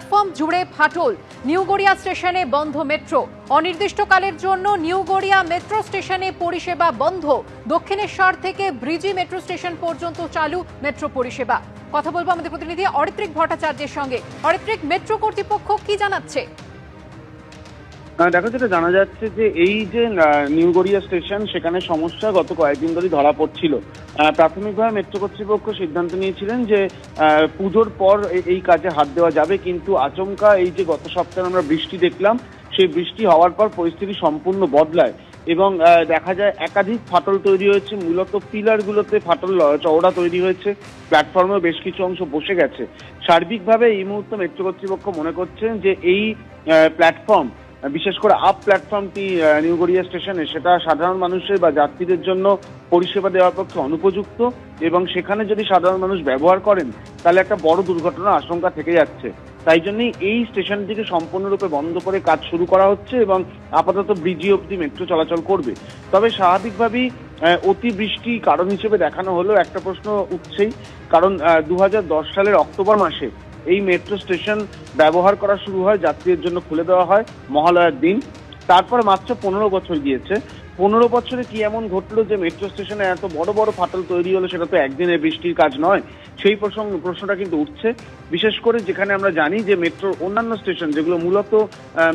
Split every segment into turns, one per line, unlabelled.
Platform জুড়ে ফাটল। New Garia স্টেশনে বন্ধ মেট্রো। অনির্দিষ্টকালের জন্য নিউ গড়িয়া মেট্রো স্টেশনে পরিষেবা বন্ধ। দক্ষিণেশ্বর থেকে ব্রিজি মেট্রো স্টেশন পর্যন্ত চালু মেট্রো পরিষেবা। কথা বলব আমাদের প্রতিনিধি অরিত্রিক ভট্টাচার্যের সঙ্গে। অরিত্রিক, মেট্রো কর্তৃপক্ষ কি জানাচ্ছে?
দেখো, যেটা জানা যাচ্ছে যে এই যে নিউ গড়িয়া স্টেশন, সেখানে সমস্যা গত কয়েকদিন ধরে ধরা পড়ছিল। প্রাথমিকভাবে মেট্রো কর্তৃপক্ষ সিদ্ধান্ত নিয়েছিলেন যে পুজোর পর এই কাজে হাত দেওয়া যাবে, কিন্তু আচমকা এই যে গত সপ্তাহে আমরা বৃষ্টি দেখলাম, সেই বৃষ্টি হওয়ার পর পরিস্থিতি সম্পূর্ণ বদলায় এবং দেখা যায় একাধিক ফাটল তৈরি হয়েছে, মূলত পিলারগুলোতে ফাটল চওড়া তৈরি হয়েছে, প্ল্যাটফর্মেও বেশ কিছু অংশ বসে গেছে। সার্বিকভাবে এই মুহূর্তে মেট্রো কর্তৃপক্ষ মনে করছেন যে এই প্ল্যাটফর্ম বিশেষ করে আপ প্ল্যাটফর্মটি নিউ গড়িয়া স্টেশনে সেটা সাধারণ মানুষের বা যাত্রীদের জন্য পরিষেবা দেওয়ার পক্ষে অনুপযুক্ত এবং সেখানে যদি সাধারণ মানুষ ব্যবহার করেন, তাহলে একটা বড় দুর্ঘটনার আশঙ্কা থেকে যাচ্ছে। তাই জন্যই এই স্টেশনটিকে সম্পূর্ণরূপে বন্ধ করে কাজ শুরু করা হচ্ছে এবং আপাতত ব্রিজি অবধি মেট্রো চলাচল করবে। তবে স্বাভাবিকভাবেই অতিবৃষ্টি কারণ হিসেবে দেখানো হলেও একটা প্রশ্ন উঠছেই। কারণ দু হাজার দশ সালের অক্টোবর মাসে এই মেট্রো স্টেশন ব্যবহার করা শুরু হয়, যাত্রীদের জন্য খুলে দেওয়া হয় মহালয়ার দিন। তারপর মাত্র পনেরো বছর গিয়েছে। পনেরো বছরে কি এমন ঘটলো যে মেট্রো স্টেশনে এত বড় বড় ফাটল তৈরি হলো, সেটা তো একদিনের বৃষ্টির কাজ নয়। সেই প্রসঙ্গ প্রশ্নটা কিন্তু উঠছে। বিশেষ করে যেখানে আমরা জানি যে মেট্রোর অন্যান্য স্টেশন যেগুলো মূলত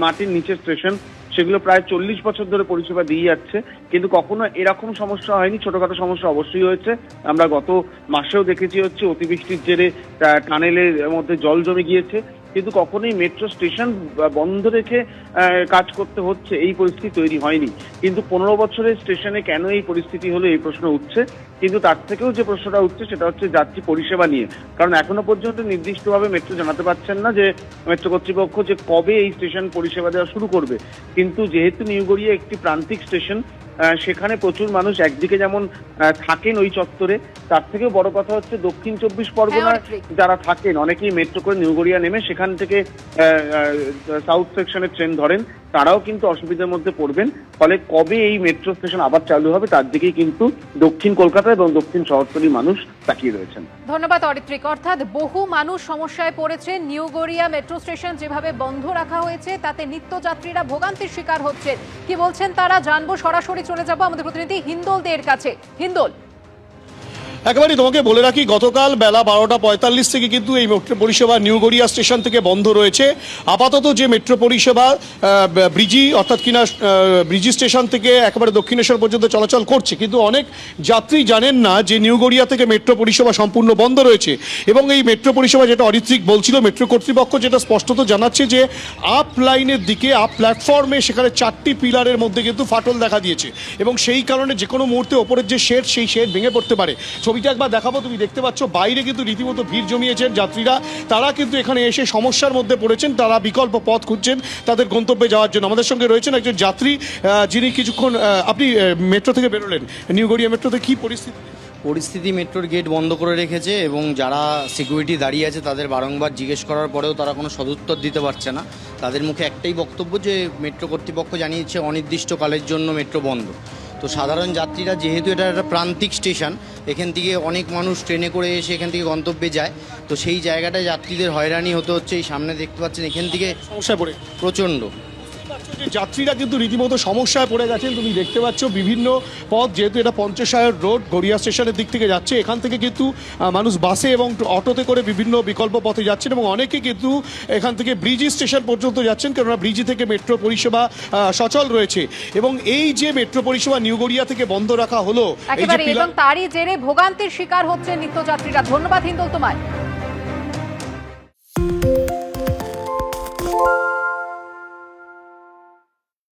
মাটির নিচের স্টেশন সেগুলো প্রায় চল্লিশ বছর ধরে পরিষেবা দিয়ে যাচ্ছে। কিন্তু কখনো এরকম সমস্যা হয়নি, ছোটখাটো সমস্যা অবশ্যই হয়েছে। আমরা গত মাসেও দেখেছি হচ্ছে অতিবৃষ্টির জেরে টানেলের মধ্যে জল জমে গিয়েছে। কিন্তু কখনোই মেট্রো স্টেশন বন্ধ রেখে কাজ করতে হচ্ছে, এই পরিস্থিতি তৈরি হয়নি। কিন্তু পনেরো বছরের স্টেশনে কেন এই পরিস্থিতি হলো, এই প্রশ্ন উঠছে। কিন্তু তার থেকেও যে প্রশ্নটা উঠছে, সেটা হচ্ছে যাত্রী পরিষেবা নিয়ে। কারণ এখনও পর্যন্ত নির্দিষ্টভাবে মেট্রো জানাতে পারছেন না যে মেট্রো কর্তৃপক্ষ যে কবে এই স্টেশন পরিষেবা দেওয়া শুরু করবে। কিন্তু যেহেতু নিউগড়িয়া একটি প্রান্তিক স্টেশন সেখানে প্রচুর মানুষ একদিকে যেমন থাকেন ওই চত্বরে তার থেকেও বড় কথা হচ্ছে দক্ষিণ চব্বিশ পরগনার যারা থাকেন অনেকেই মেট্রো করে নিউগড়িয়া নেমে সেখান থেকে সাউথ সেকশনের ট্রেন ধরেন তারাও কিন্তু অসুবিধার মধ্যে পড়বেন। ফলে কবে এই মেট্রো স্টেশন আবার চালু হবে তার দিকেই কিন্তু দক্ষিণ কলকাতা এবং দক্ষিণ শহরতলির মানুষ তাকিয়ে রয়েছেন।
ধন্যবাদ অরিত্রিক। অর্থাৎ বহু মানুষ সমস্যায় পড়েছে নিউ গড়িয়া মেট্রো স্টেশন যেভাবে বন্ধ রাখা হয়েছে তাতে নিত্যযাত্রীরা ভোগান্তির শিকার হচ্ছেন। কি বলছেন তারা? জানব সরাসরি চলে যাব আমাদের প্রতিনিধি হিন্দোল দের কাছে। হিন্দোল
একেবারে তোমাকে বলে রাখি, গতকাল বেলা বারোটা পঁয়তাল্লিশ থেকে কিন্তু এই মেট্রো পরিষেবা নিউ গড়িয়া স্টেশন থেকে বন্ধ রয়েছে। আপাতত যে মেট্রো পরিষেবা ব্রিজি, অর্থাৎ কিনা ব্রিজি স্টেশন থেকে একেবারে দক্ষিণেশ্বর পর্যন্ত চলাচল করছে। কিন্তু অনেক যাত্রী জানেন না যে নিউ গড়িয়া থেকে মেট্রো পরিষেবা সম্পূর্ণ বন্ধ রয়েছে। এবং এই মেট্রো পরিষেবা যেটা অরিত্রিক বলছিল, মেট্রো কর্তৃপক্ষ যেটা স্পষ্টত জানাচ্ছে যে আপ লাইনের দিকে, আপ প্ল্যাটফর্মে সেখানে চারটি পিলারের মধ্যে কিন্তু ফাটল দেখা দিয়েছে। এবং সেই কারণে যে কোনো মুহূর্তে ওপরের যে শেড, সেই শেড ভেঙে পড়তে পারে। ছবিটা একবার দেখাবো, তুমি দেখতে পাচ্ছ, বাইরে কিন্তু রীতিমতো ভিড় জমিয়েছেন যাত্রীরা। তারা কিন্তু এখানে এসে সমস্যার মধ্যে পড়েছেন, তারা বিকল্প পথ খুঁজছেন তাদের গন্তব্যে যাওয়ার জন্য। আমাদের সঙ্গে রয়েছেন একজন যাত্রী যিনি কিছুক্ষণ আপনি মেট্রো থেকে বেরোলেন। নিউ গড়িয়া মেট্রোতে কী পরিস্থিতি?
পরিস্থিতি মেট্রোর গেট বন্ধ করে রেখেছে এবং যারা সিকিউরিটি দাঁড়িয়ে আছে তাদের বারংবার জিজ্ঞেস করার পরেও তারা কোনো সদুত্তর দিতে পারছে না। তাদের মুখে একটাই বক্তব্য যে মেট্রো কর্তৃপক্ষ জানিয়েছে অনির্দিষ্টকালের জন্য মেট্রো বন্ধ। তো সাধারণ যাত্রীরা যেহেতু এটা একটা প্রান্তিক স্টেশন এখান থেকে অনেক মানুষ ট্রেনে করে এসে এখান থেকে গন্তব্যে যায়। তো সেই জায়গাটায় যাত্রীদের হয়রানি হতে হচ্ছে এই সামনে দেখতে পাচ্ছেন এখান থেকে
সমস্যা পড়ে।
প্রচণ্ড।
যাত্রীরা কিন্তু রীতিমতো সমস্যায় পড়ে গেছেন। তুমি দেখতে পাচ্ছ বিভিন্ন পথ যেহেতু এটা পঞ্চশায়র রোড গড়িয়া স্টেশনের দিক থেকে যাচ্ছে। এখান থেকে কিন্তু মানুষ বাসে এবং অটোতে করে বিভিন্ন বিকল্প পথে যাচ্ছেন এবং অনেকে কিন্তু এখান থেকে ব্রিজি স্টেশন পর্যন্ত যাচ্ছেন কেননা ব্রিজি থেকে মেট্রো পরিষেবা সচল রয়েছে। এবং এই যে মেট্রো পরিষেবা নিউ গড়িয়া থেকে বন্ধ রাখা হলো
এবং তারই জেরে ভোগান্তির শিকার হচ্ছেন নিত্যযাত্রীরা। ধন্যবাদ হিন্দোল তোমায়।